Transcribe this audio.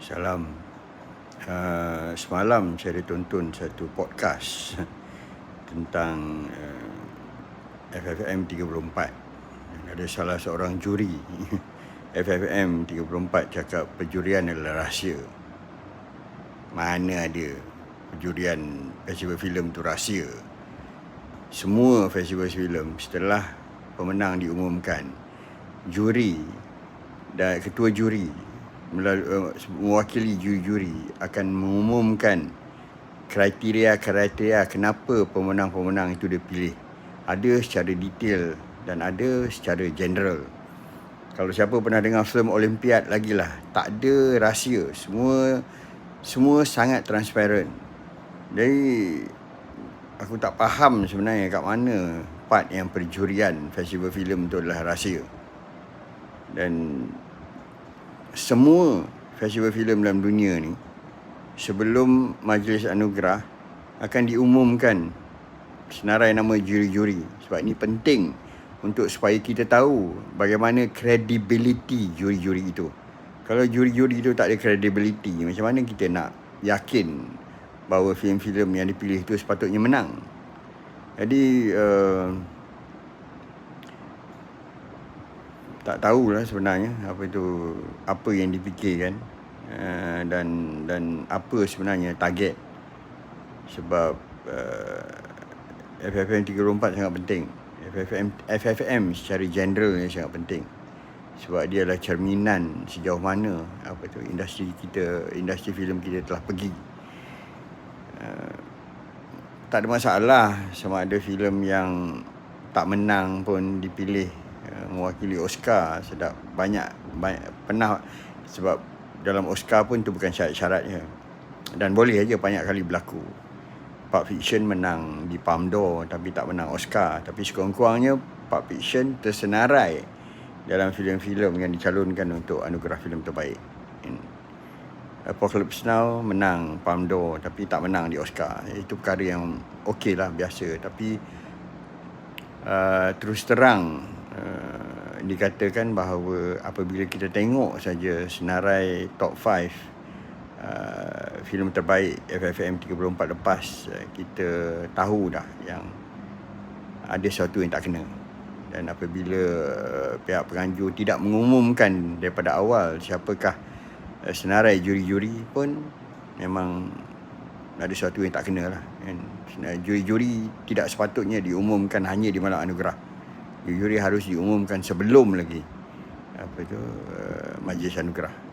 Salam. Uh, semalam saya ditonton satu podcast tentang uh, FFM 34. Dan ada salah seorang juri FFM 34 cakap penjurian adalah rahsia. Mana ada penjurian festival filem tu rahsia. Semua festival filem setelah pemenang diumumkan, juri dan ketua juri melalui, mewakili juri-juri akan mengumumkan kriteria-kriteria kenapa pemenang-pemenang itu dipilih. Ada secara detail dan ada secara general. Kalau siapa pernah dengar film Olimpiad lagi lah, tak ada rahsia. Semua semua sangat transparent. Jadi aku tak faham sebenarnya kat mana part yang perjurian festival filem itu adalah rahsia. Dan semua festival filem dalam dunia ni sebelum majlis anugerah akan diumumkan senarai nama juri-juri sebab ini penting untuk supaya kita tahu bagaimana credibility juri-juri itu. Kalau juri-juri itu tak ada credibility, macam mana kita nak yakin bahawa filem-filem yang dipilih itu sepatutnya menang? Jadi uh, tak tahulah sebenarnya apa itu apa yang dipikirkan uh, dan dan apa sebenarnya target. Sebab uh, FFM 34 sangat penting. FFM FFM secara general ni sangat penting. Sebab dia adalah cerminan sejauh mana apa tu industri kita industri filem kita telah pergi. Uh, tak ada masalah sama ada filem yang tak menang pun dipilih Eh, mewakili Oscar sedap banyak, banyak pernah sebab dalam Oscar pun tu bukan syarat-syaratnya. Dan boleh aja banyak kali berlaku. Pulp Fiction menang di Palme d'Or tapi tak menang Oscar. Tapi sekurang-kurangnya Pulp Fiction tersenarai dalam filem-filem yang dicalonkan untuk anugerah filem terbaik. Apocalypse Now menang Palme d'Or tapi tak menang di Oscar. Itu perkara yang okey lah biasa. Tapi uh, terus terang dikatakan bahawa apabila kita tengok saja senarai top 5 uh, filem terbaik FFM 34 lepas uh, kita tahu dah yang ada sesuatu yang tak kena. Dan apabila uh, pihak penganjur tidak mengumumkan daripada awal siapakah uh, senarai juri-juri pun memang ada sesuatu yang tak kena lah. Kan juri-juri tidak sepatutnya diumumkan hanya di malam anugerah juri harus diumumkan sebelum lagi. Apa itu? Uh, majlis anugerah